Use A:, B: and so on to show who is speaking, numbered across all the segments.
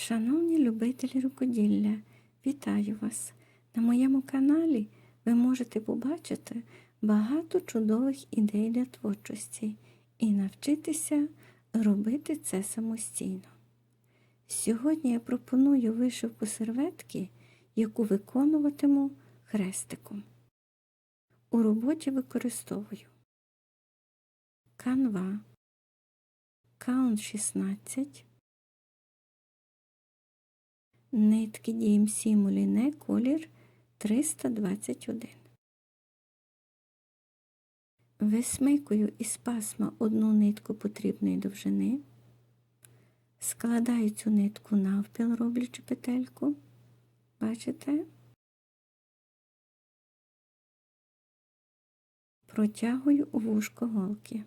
A: Шановні любителі рукоділля, вітаю вас! На моєму каналі ви можете побачити багато чудових ідей для творчості і навчитися робити це самостійно. Сьогодні я пропоную вишивку серветки, яку виконуватиму хрестиком. У роботі використовую канва, каунт 16, нитки DMC Муліне колір 321. Висмикую із пасма одну нитку потрібної довжини, складаю цю нитку навпіл, роблячи петельку. Бачите? Протягую у вушко голки.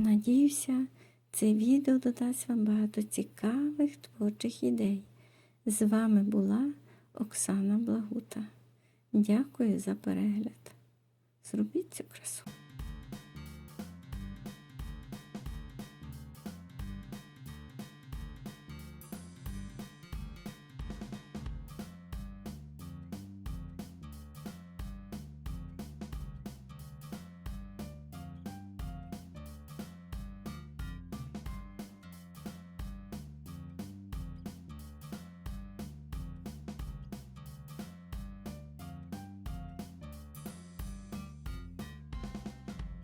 A: Надіюся, це відео додасть вам багато цікавих творчих ідей. З вами була Оксана Благута. Дякую за перегляд. Зробіть цю красу.